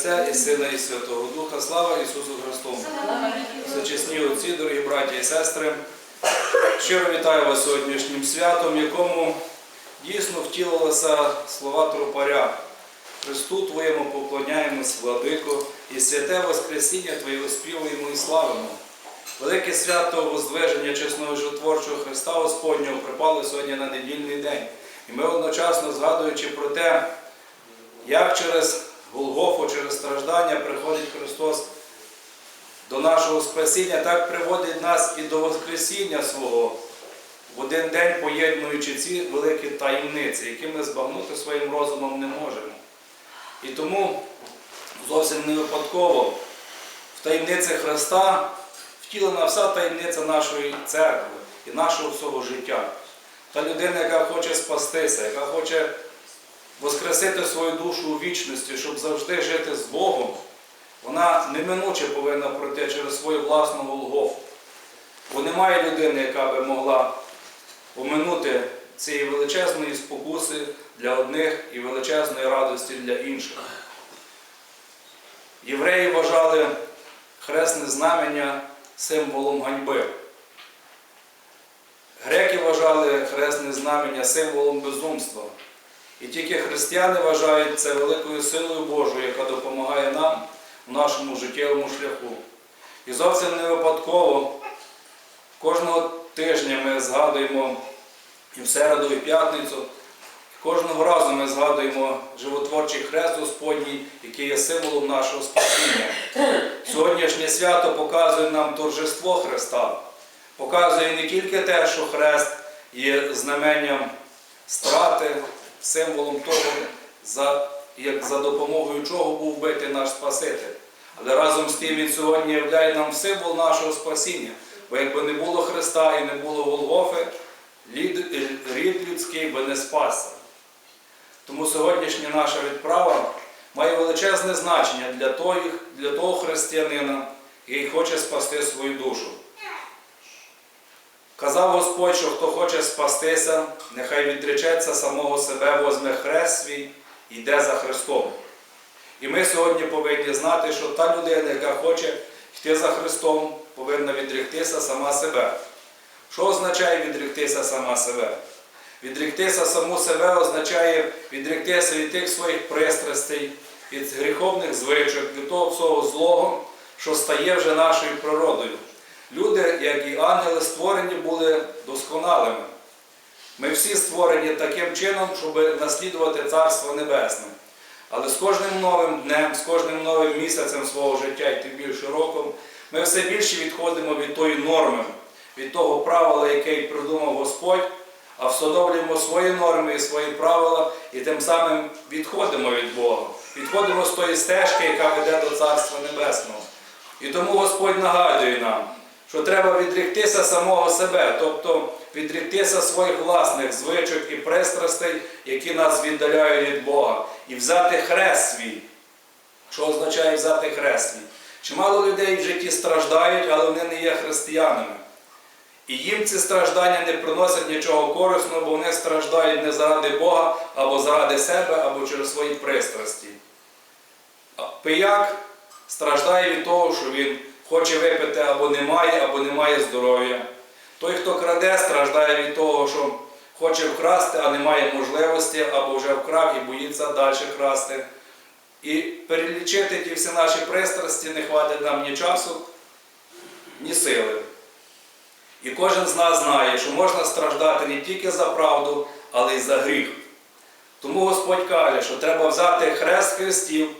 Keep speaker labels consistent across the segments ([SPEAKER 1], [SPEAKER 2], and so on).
[SPEAKER 1] Отця і Сина, і Святого Духа. Слава Ісусу Христу! Сочесні отці, дорогі браті і сестри, щиро вітаю вас сьогоднішнім святом, якому дійсно втілилися слова тропаря. Христу Твоєму поклоняємось, владико, і святе Воскресіння Твоє оспівуємо і славимо. Велике свято Воздвиження чесного житворчого Христа Господнього припало сьогодні на недільний день. І ми одночасно згадуючи про те, як через Голгофу, через страждання приходить Христос до нашого спасіння, так приводить нас і до Воскресіння свого, в один день поєднуючи ці великі таємниці, які ми збагнути своїм розумом не можемо. І тому зовсім не випадково в таємниці Христа втілена вся таємниця нашої церкви і нашого всього життя. Та людина, яка хоче спастися, яка хоче воскресити свою душу у вічності, щоб завжди жити з Богом, вона неминуче повинна пройти через свою власну Голгофу. Бо немає людини, яка би могла оминути цієї величезної спокуси для одних і величезної радості для інших. Євреї вважали хресне знамення символом ганьби. Греки вважали хресне знамення символом безумства. І тільки християни вважають це великою силою Божою, яка допомагає нам у нашому життєвому шляху. І зовсім не випадково кожного тижня ми згадуємо і в середу, і в п'ятницю. Кожного разу ми згадуємо животворчий хрест Господній, який є символом нашого спасіння. Сьогоднішнє свято показує нам торжество Христа, показує не тільки те, що хрест є знаменням страти, символом того, за, як за допомогою чого був вбитий наш Спаситель. Але разом з тим він сьогодні являє нам символ нашого спасіння. Бо якби не було Христа і не було Голгофи, рід людський би не спасся. Тому сьогоднішня наша відправа має величезне значення для того, для того християнина, який хоче спасти свою душу. Казав Господь, що хто хоче спастися, нехай відречеться самого себе, возьме хрест свій йде за Христом. І ми сьогодні повинні знати, що та людина, яка хоче йти за Христом, повинна відректися сама себе. Що означає відректися сама себе? Відректися саму себе означає відректися від тих своїх пристрастей, від гріховних звичок, від того всього злого, що стає вже нашою природою. Люди, як і ангели, створені були досконалими. Ми всі створені таким чином, щоб наслідувати Царство Небесне. Але з кожним новим днем, з кожним новим місяцем свого життя і тим більше роком, ми все більше відходимо від тої норми, від того правила, яке придумав Господь, а встановлюємо свої норми і свої правила, і тим самим відходимо від Бога, відходимо з тої стежки, яка веде до Царства Небесного. І тому Господь нагадує нам, що треба відріктися самого себе, тобто відріктися своїх власних звичок і пристрастей, які нас віддаляють від Бога, і взяти хрест свій. Що означає взяти хрест свій? Чимало людей в житті страждають, але вони не є християнами. І їм ці страждання не приносять нічого корисного, бо вони страждають не заради Бога, або заради себе, або через свої пристрасті. Пияк страждає від того, що він хоче випити або не має, або не має здоров'я. Той, хто краде, страждає від того, що хоче вкрасти, а не має можливості, або вже вкрав і боїться далі красти. І перелічити ті всі наші пристрасті не хватить нам ні часу, ні сили. І кожен з нас знає, що можна страждати не тільки за правду, але й за гріх. Тому Господь каже, що треба взяти хрест хрестів,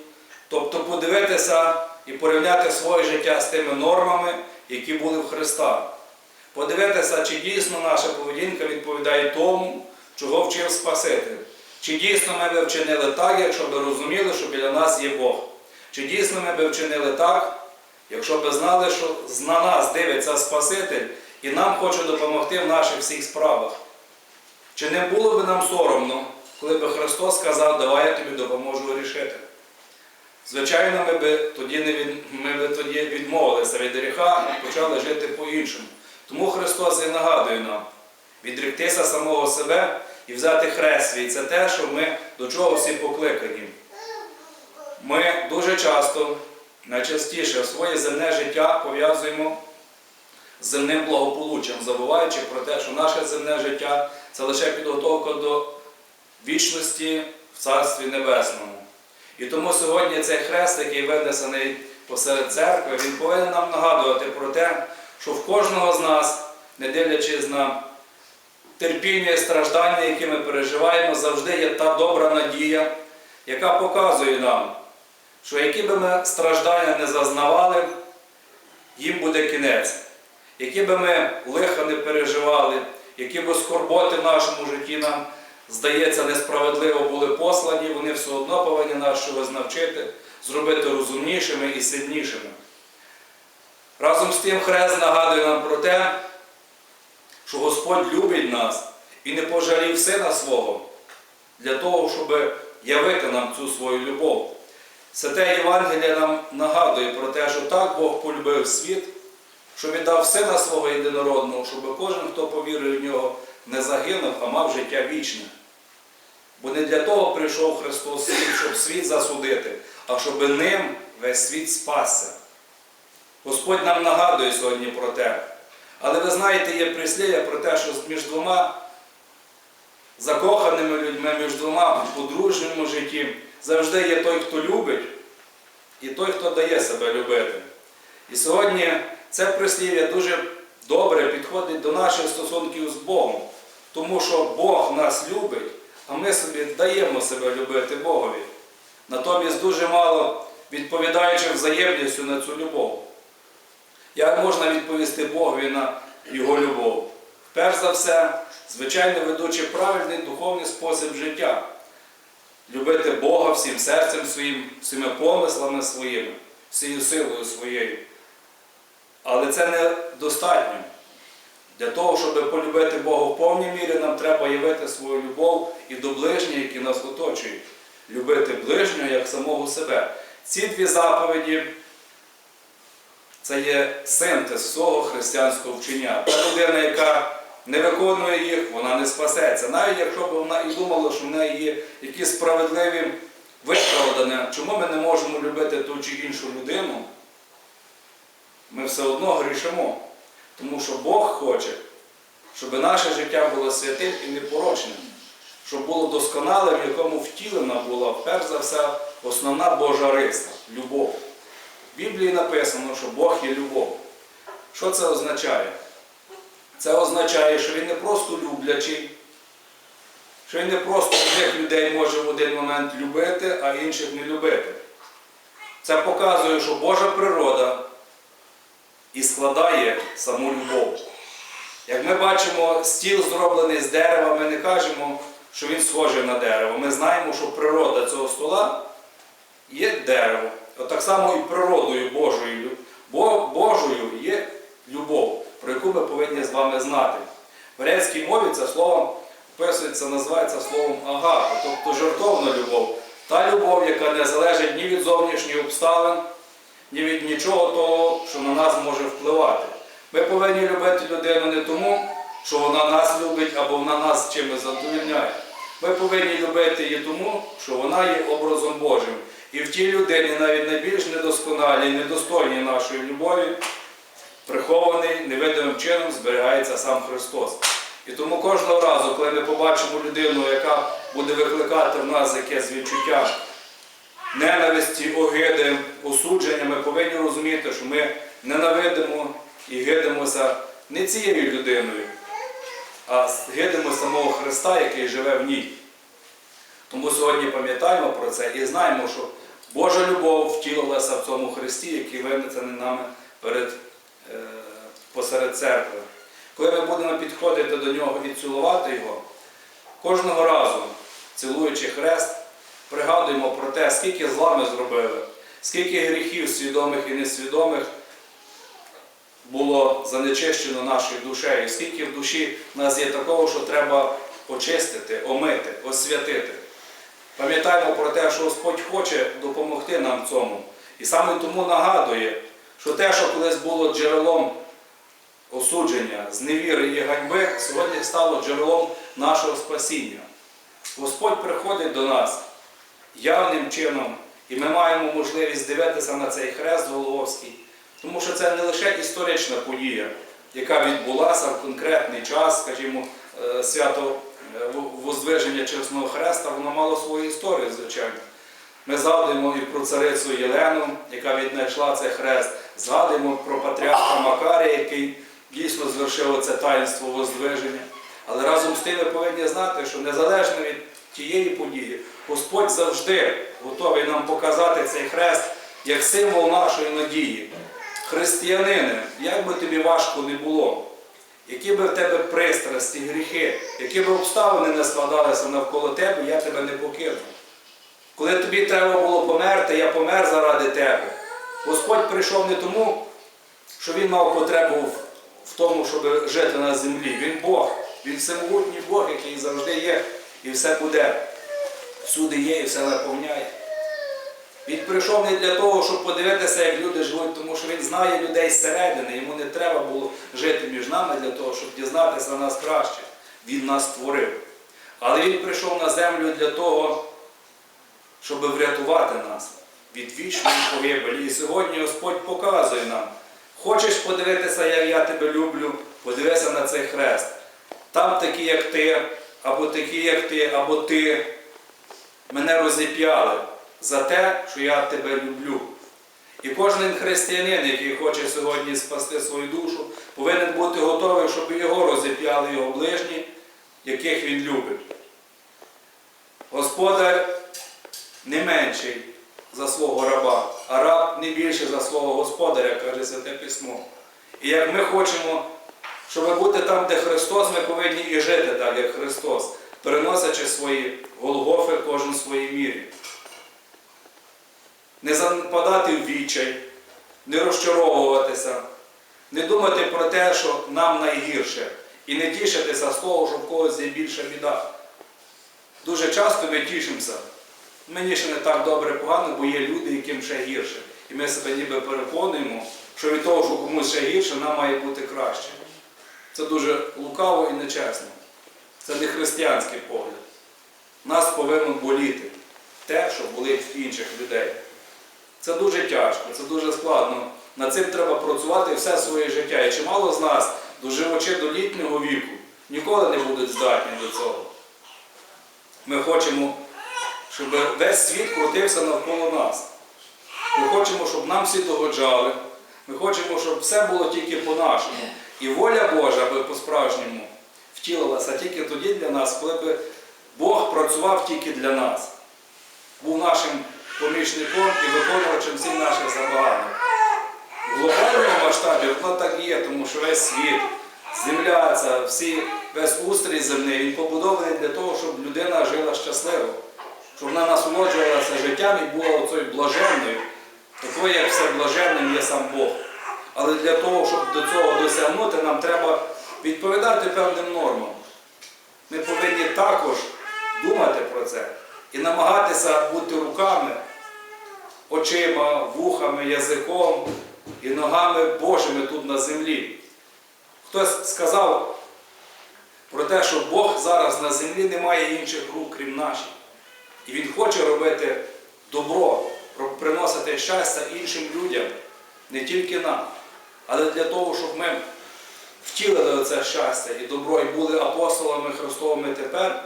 [SPEAKER 1] тобто подивитися і порівняти своє життя з тими нормами, які були в Христа. Подивитися, чи дійсно наша поведінка відповідає тому, чого вчив Спаситель. Чи дійсно ми би вчинили так, якщо б розуміли, що біля нас є Бог. Чи дійсно ми би вчинили так, якщо б знали, що на нас дивиться Спаситель і нам хоче допомогти в наших всіх справах. Чи не було б нам соромно, коли б Христос сказав, давай я тобі допоможу? Звичайно, ми б тоді, від... тоді відмовилися від гріха і почали жити по-іншому. Тому Христос і нагадує нам відріктися самого себе і взяти хрест свій. Це те, що ми до чого всі покликані. Ми дуже часто, найчастіше, своє земне життя пов'язуємо з земним благополуччям, забуваючи про те, що наше земне життя це лише підготовка до вічності в Царстві Небесному. І тому сьогодні цей хрест, який винесений посеред церкви, він повинен нам нагадувати про те, що в кожного з нас, не дивлячись на терпіння і страждання, які ми переживаємо, завжди є та добра надія, яка показує нам, що які би ми страждання не зазнавали, їм буде кінець. Які би ми лиха не переживали, які би скорботи в нашому житті нам, здається, несправедливо були послані, вони все одно повинні нас чогось навчити, зробити розумнішими і сильнішими. Разом з тим хрест нагадує нам про те, що Господь любить нас і не пожалів сина свого для того, щоб явити нам цю свою любов. Святе Євангеліє нам нагадує про те, що так Бог полюбив світ, що віддав сина свого єдинородного, щоб кожен, хто повірив в нього, не загинув, а мав життя вічне. Бо не для того прийшов Христос світ, щоб світ засудити, а щоб ним весь світ спасся. Господь нам нагадує сьогодні про те. Але ви знаєте, є прислів'я про те, що між двома закоханими людьми, між двома в подружньому житті завжди є той, хто любить, і той, хто дає себе любити. І сьогодні це прислів'я дуже добре підходить до наших стосунків з Богом, тому що Бог нас любить, а ми собі даємо себе любити Богові. Натомість дуже мало відповідаючи взаємністю на цю любов. Як можна відповісти Богові на Його любов? Перш за все, звичайно, ведучи правильний духовний спосіб життя. Любити Бога всім серцем своїм, всіми помислами своїми, всією силою своєю. Але це недостатньо. Для того, щоб полюбити Бога в повній мірі, нам треба явити свою любов і до ближніх, які нас оточують. Любити ближнього як самого себе. Ці дві заповіді це є синтез всього християнського вчення. Та людина, яка не виконує їх, вона не спасеться. Навіть якщо б вона і думала, що в неї є якісь справедливі виправдання, чому ми не можемо любити ту чи іншу людину, ми все одно грішимо. Тому що Бог хоче, щоб наше життя було святим і непорочним, щоб було досконалим, в якому втілена була, перш за все, основна Божа риса любов. В Біблії написано, що Бог є любов. Що це означає? Це означає, що Він не просто люблячий, що Він не просто одних людей може в один момент любити, а інших не любити. Це показує, що Божа природа і складає саму любов. Як ми бачимо, стіл зроблений з дерева, ми не кажемо, що він схожий на дерево. Ми знаємо, що природа цього стола є дерево. От так само і природою Божою, Бо- Божою є любов, про яку ми повинні з вами знати. В грецькій мові це слово описується, називається словом агапа, тобто жертовна любов. Та любов, яка не залежить ні від зовнішніх обставин, ні від нічого того, що на нас може впливати. Ми повинні любити людину не тому, що вона нас любить або вона нас чимось задовільняє. Ми повинні любити її тому, що вона є образом Божим. І в тій людині навіть найбільш недосконалій, недостойній нашої любові, прихований невидимим чином зберігається сам Христос. І тому кожного разу, коли ми побачимо людину, яка буде викликати в нас якесь відчуття ненависті, огиди, осудження, ми повинні розуміти, що ми ненавидимо і гидимося не цією людиною, а гидимо самого Христа, який живе в ній. Тому сьогодні пам'ятаємо про це і знаємо, що Божа любов втілилася в цьому Христі, який винесений нами перед, е, посеред церкви. Коли ми будемо підходити до нього і цілувати його, кожного разу, цілуючи хрест, пригадуємо про те, скільки зла ми зробили, скільки гріхів свідомих і несвідомих було занечищено нашою душею, скільки в душі в нас є такого, що треба очистити, омити, освятити. Пам'ятаємо про те, що Господь хоче допомогти нам цьому. І саме тому нагадує, що те, що колись було джерелом осудження, зневіри і ганьби, сьогодні стало джерелом нашого спасіння. Господь приходить до нас явним чином І ми маємо можливість дивитися на цей хрест Голговський, тому що це не лише історична подія, яка відбулася в конкретний час, скажімо, е, свято е, Воздвиження Чесного Хреста, воно мало свою історію, звичайно. Ми згадуємо і про царицю Єлену, яка віднайшла цей хрест, згадуємо про патріарха Макарія, який дійсно звершив це таїнство Воздвиження. Але разом з тим ви повинні знати, що незалежно від тієї події, Господь завжди готовий нам показати цей хрест як символ нашої надії. Християнини, як би тобі важко не було, які би в тебе пристрасті, гріхи, які би обставини не складалися навколо тебе, я тебе не покину. Коли тобі треба було померти, я помер заради тебе. Господь прийшов не тому, що він мав потребу в тому, щоб жити на землі. Він Бог, він всемогутній Бог, який завжди є і все буде. Всюди є і все наповняє. Він прийшов не для того, щоб подивитися, як люди живуть, тому що він знає людей зсередини. Йому не треба було жити між нами для того, щоб дізнатися нас краще. Він нас створив. Але він прийшов на землю для того, щоб врятувати нас від вічної погибелі. І сьогодні Господь показує нам, хочеш подивитися, як я тебе люблю, подивися на цей хрест. Там такі, як ти, або такі, як ти, або ти мене розіп'яли за те, що я тебе люблю. І кожен християнин, який хоче сьогодні спасти свою душу, повинен бути готовий, щоб його розіп'яли його ближні, яких він любить. Господар не менший за свого раба, а раб не більше за свого господаря, каже Святе Письмо. І як ми хочемо, щоб бути там, де Христос, ми повинні і жити так, як Христос, переносячи свої Голгофи кожен своїй мірі. Не западати в відчай, не розчаровуватися, не думати про те, що нам найгірше, і не тішитися з того, що в когось є більша біда. Дуже часто ми тішимося. Мені ще не так добре погано, бо є люди, яким ще гірше. І ми себе ніби переконуємо, що від того, що комусь ще гірше, нам має бути краще. Це дуже лукаво і нечесно. Це не християнський погляд. Нас повинно боліти те, що болить в інших людей. Це дуже тяжко, це дуже складно. Над цим треба працювати все своє життя. І чимало з нас, доживучи до літнього віку, ніколи не будуть здатні до цього. Ми хочемо, щоб весь світ крутився навколо нас. Ми хочемо, щоб нам всі догоджали. Ми хочемо, щоб все було тільки по-нашому. І воля Божа би по-справжньому втілилася тільки тоді для нас, коли б Бог працював тільки для нас. Був нашим помічником і виконувачем всіх наших забагань. В глобальному масштабі воно так є, тому що весь світ, земля, ця, всі, весь устрій земний, він побудований для того, щоб людина жила щасливо, щоб вона насолоджувалася життям і була оцею блаженною, такою, як все блаженним є сам Бог. Але для того, щоб до цього досягнути, нам треба відповідати певним нормам. Ми повинні також думати про це і намагатися бути руками, очима, вухами, язиком і ногами Божими тут на землі. Хтось сказав про те, що Бог зараз на землі не має інших рук, крім наших. І Він хоче робити добро, приносити щастя іншим людям, не тільки нам, але для того, щоб ми втілили це щастя і добро і були апостолами Христовими тепер,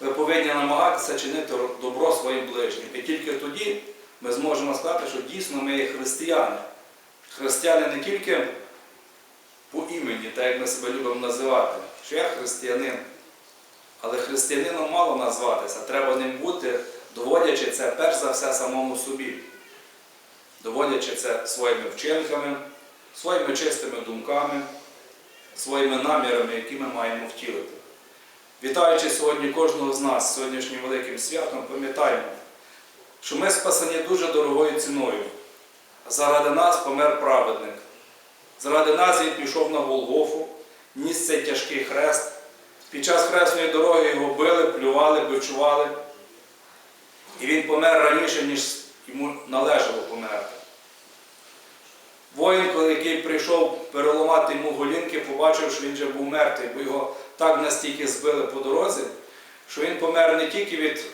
[SPEAKER 1] ми повинні намагатися чинити добро своїм ближнім. І тільки тоді ми зможемо сказати, що дійсно ми є християни. Християни не тільки по імені, так як ми себе любимо називати, що я християнин. Але християнином мало назватися, треба ним бути, доводячи це перш за все самому собі, доводячи це своїми вчинками, своїми чистими думками, своїми намірами, які ми маємо втілити. Вітаючи сьогодні кожного з нас сьогоднішнім великим святом, пам'ятаємо, що ми спасені дуже дорогою ціною. Заради нас помер праведник. Заради нас він пішов на Голгофу, ніс цей тяжкий хрест. Під час хресної дороги його били, плювали, бичували. І він помер раніше, ніж йому належало померти. Воїн, який прийшов переламати йому голінки, побачив, що він вже був мертвий, бо його так настільки збили по дорозі, що він помер не тільки від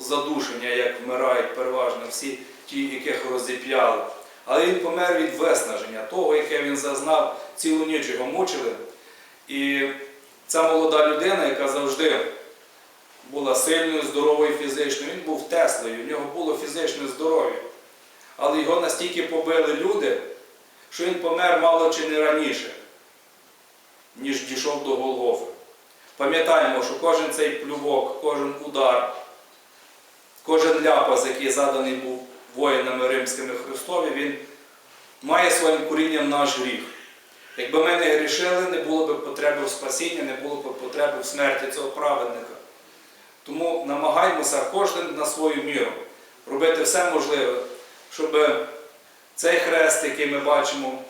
[SPEAKER 1] задушення, як вмирають переважно всі ті, яких розіп'яли. Але він помер від виснаження, того, яке він зазнав, цілу ніч його мучили. І ця молода людина, яка завжди була сильною, здоровою фізично, він був Теслою, в нього було фізичне здоров'я. Але його настільки побили люди, що він помер мало чи не раніше, ніж дійшов до Голгофи. Пам'ятаємо, що кожен цей плювок, кожен удар, кожен ляпас, який заданий був воїнами римськими Христові, він має своїм корінням наш гріх. Якби ми не грішили, не було б потреби в спасінні, не було б потреби в смерті цього праведника. Тому намагаємося кожен на свою міру робити все можливе, щоб цей хрест, який ми бачимо,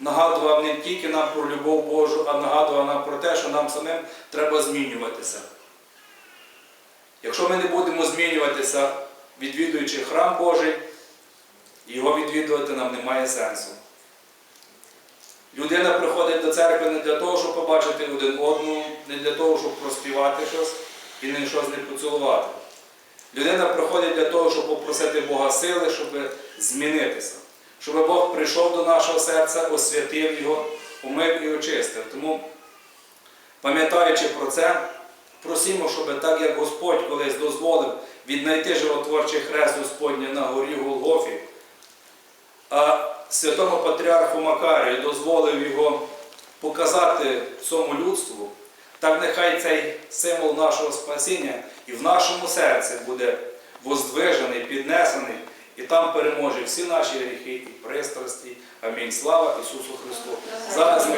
[SPEAKER 1] нагадував не тільки нам про любов Божу, а нагадував нам про те, що нам самим треба змінюватися. Якщо ми не будемо змінюватися, відвідуючи храм Божий, його відвідувати нам немає сенсу. Людина приходить до церкви не для того, щоб побачити один одного, не для того, щоб проспівати щось і не щось не поцілувати. Людина приходить для того, щоб попросити Бога сили, щоб змінитися. Щоб Бог прийшов до нашого серця, освятив його, умив і очистив. Тому, пам'ятаючи про це, просимо, щоб так як Господь колись дозволив віднайти животворчий хрест Господній на горі Голгофі, а святому патріарху Макарію дозволив його показати всьому людству, так нехай цей символ нашого спасіння і в нашому серці буде воздвижений, піднесений, і там переможе всі наші гріхи і пристрасті. Амінь. Слава Ісусу Христу! Зараз ми